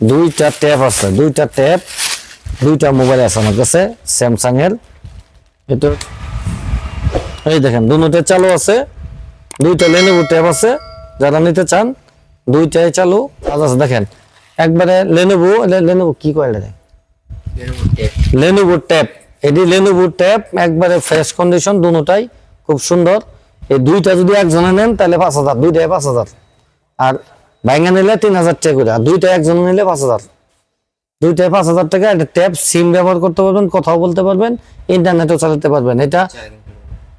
দুইটা ট্যাব আছে দুইটা ট্যাব দুইটা মোবাইল আছে আমার কাছে স্যামসাং এর এটা এই দেখেন দুটোতে চালু আছে দুইটা লেনোভো ট্যাব আছে যারা নিতে চান দুইটাই চালু কাজ আছে দেখেন। একবারে লেনোভো লেনোভো কি কয় এটা? লেনোভো ট্যাব এটি লেনোভো ট্যাব একবারে ফ্রেশ কন্ডিশন দুটাই খুব সুন্দর। এই দুইটা যদি একজনে নেন তাহলে পাঁচ হাজার দুইটাই পাঁচ হাজার। আর ভাইঙ্গা নিলে তিন হাজার টাকা করে, আর দুইটা একজন নিলে পাঁচ হাজার। দুইটাই পাঁচ হাজার টাকা, একটা ট্যাব, সিম ব্যবহার করতে পারবেন, কথাও বলতে পারবেন, ইন্টারনেটও চালাতে পারবেন। এটা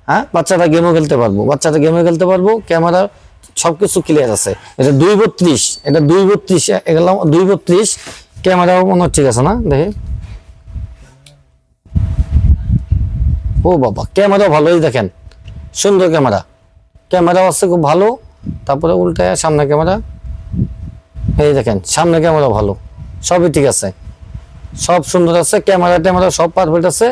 হ্যাঁ বাচ্চারা গেমও খেলতে পারব, বাচ্চারা গেমও খেলতে পারব, ক্যামেরা সবকিছু ক্লিয়ার আছে। এটা দুই বত্রিশ, এটা দুই বত্রিশ এগুলো দুই বত্রিশ, ক্যামেরাও মনে ঠিক আছে না? দেখে। ও বাবা ক্যামেরা ভালোই দেখেন, সুন্দর ক্যামেরা। ক্যামেরাও আছে খুব ভালো, তারপরে উল্টায় সামনে ক্যামেরা। এই দেখেন, সামনে ক্যামেরা ভালো। সবই ঠিক আছে। সব সুন্দর আছে ক্যামেরা ট্যামেরা সব পারফেক্ট আছে।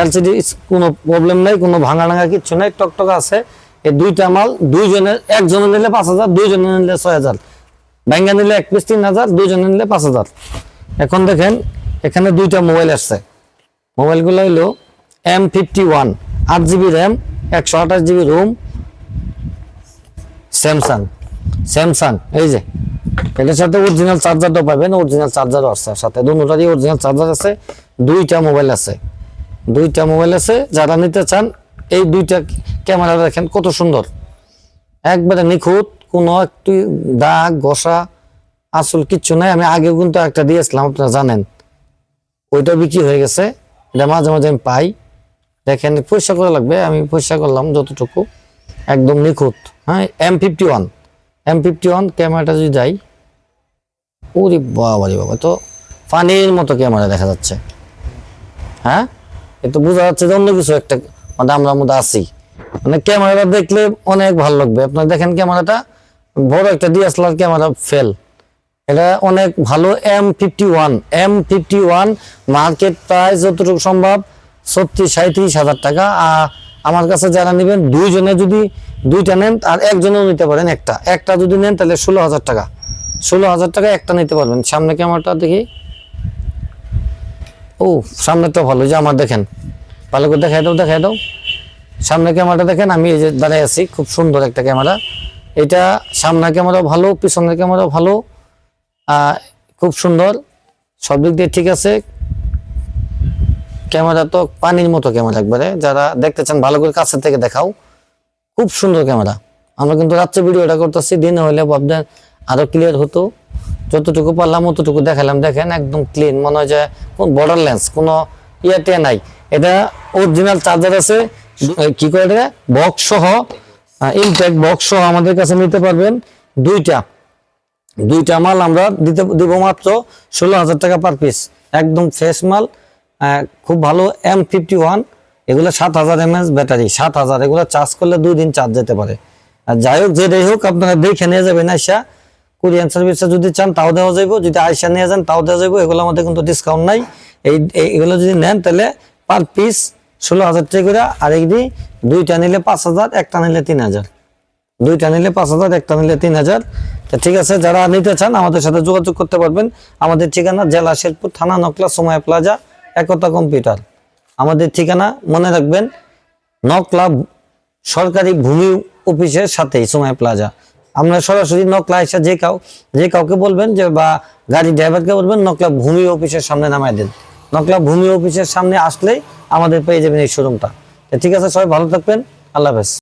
এলসিডি কোনো প্রবলেম নাই, কোনো ভাঙা ভাঙা কিচ্ছু নাই, টকটক আছে। এই দুইটা মাল দুইজনের একজনে নিলে পাঁচ হাজার, দুইজনে নিলে ছয় হাজার। ব্যাঙ্গা নিলে এক পিস তিন হাজার, দুইজনে নিলে পাঁচ হাজার। এখন দেখেন, এখানে দুইটা মোবাইল আসছে। মোবাইলগুলো হইল এম ফিফটি ওয়ান আট জিবি র্যাম একশো আঠাশ জিবি রোম স্যামসাং স্যামসাং এই যে। এটার সাথে অরিজিনাল চার্জারটাও পাবেন অরিজিনাল চার্জারও আছে সাথে। দুটারই অরিজিনাল চার্জার আছে, দুইটা মোবাইল আছে। দুইটা মোবাইল আছে, যারা নিতে চান, এই দুইটা ক্যামেরা দেখেন কত সুন্দর। একবারে নিখুঁত, কোনো একটি দাগ, ঘষা, আসল কিচ্ছু নাই। আমি আগেও কিন্তু একটা দিয়েছিলাম, আপনারা জানেন। ওইটা বিক্রি হয়ে গেছে। এটা মাঝে মাঝে আমি পাই। দেখেন, পয়সা করা লাগবে? আমি পয়সা করলাম যতটুকু। একদম নিখুঁত হ্যাঁ M fifty one M fifty one ক্যামেরাটা যদি যাই ওরে বাবা রে বাবা, তো পানির মতো ক্যামেরা দেখা যাচ্ছে। হ্যাঁ? এ তো বোঝা যাচ্ছে যে অন্য কিছু একটা মানে আমরা মধ্যে আছি। মানে ক্যামেরাটা দেখলে অনেক ভালো লাগবে। আপনার দেখেন ক্যামেরাটা বড় একটা ডিএসএলআর ক্যামেরা ফেল এটা অনেক ভালো M fifty one M fifty one market price যতটুকু সম্ভব, ছত্রিশ সাঁত্রিশ হাজার টাকা। আর আমার কাছে যারা নেবেন, দুইজনে যদি দুইটা নেন, আর একজনেও নিতে পারেন একটা। একটা যদি নেন, তাহলে ষোলো হাজার টাকা। ষোলো হাজার টাকা একটা নিতে পারবেন। সামনে ক্যামেরাটা দেখি। ও সামনেটা ভালো যে আমার দেখেন। ভালো করে দেখাই দাও দেখাই দাও। সামনে ক্যামেরাটা দেখেন, আমি এই যে দাঁড়িয়ে আছি, খুব সুন্দর একটা ক্যামেরা। এটা সামনের ক্যামেরা ভালো, পিছনের ক্যামেরা ভালো খুব সুন্দর। সব দিক দিয়ে ঠিক আছে। ক্যামেরা তো পানির মতো ক্যামেরা একবারে। যারা দেখতে চান, ভালো করে কাছে থেকে দেখাও। খুব সুন্দর ক্যামেরা। আমরা কিন্তু রাত্রে ভিডিওটা করতেছি, দিনে হলে ভাবছেন আরও ক্লিয়ার হতো। যতটুকু পারলাম অতটুকু দেখালাম। দেখেন একদম ক্লিন মনে হয় যে কোন বর্ডার লেন্স কোনো ইয়েতে নাই। এটা অরিজিনাল চার্জার আছে। কি করে এটা? বক্স সহ ইনটেক বক্স সহ আমাদের কাছে নিতে পারবেন দুইটা। দুইটা মাল আমরা দিতে, দিব মাত্র ষোলো হাজার টাকা পার পিস একদম ফ্রেশ মাল খুব ভালো এম ফিফটি ওয়ান এগুলো সাত হাজার এমএস ব্যাটারি। সাত হাজার। এগুলো চার্জ করলে দুই দিন চার্জ যেতে পারে। আর যাই হোক, যেটাই হোক, আপনারা দেখে নিয়ে যাবেন আইসা। কুরিয়ান সার্ভিসে যদি চান, তাও দেওয়া যাইব। যদি আইসা নিয়ে যান, তাও দেওয়া যাইব। এগুলো আমাদের কিন্তু ডিসকাউন্ট নাই। এই এগুলো যদি নেন, তাহলে পার পিস ষোলো হাজার টাকা করে আর এইদি দুইটা নিলে পাঁচ হাজার, একটা নিলে তিন হাজার। দুইটা নিলে পাঁচ হাজার, একটা নিলে তিন হাজার। তা ঠিক আছে, যারা নিতে চান, আমাদের সাথে যোগাযোগ করতে পারবেন। আমাদের ঠিকানা জেলা শেরপুর থানা নকলা সময় প্লাজা, একতা কম্পিউটার। আমাদের ঠিকানা মনে রাখবেন, নকলা সরকারি ভূমি অফিসের সাথেই সময় প্লাজা। আমরা সরাসরি নকলা এসে যে কাউ যে কাউকে বলবেন যে বা গাড়ি ড্রাইভারকে বলবেন নকলা ভূমি অফিসের সামনে নামাই দেন। নকলা ভূমি অফিসের সামনে আসলেই আমাদের পেয়ে যাবেন এই শোরুমটা। ঠিক আছে সবাই ভালো থাকবেন। আল্লাহ হাফেজ।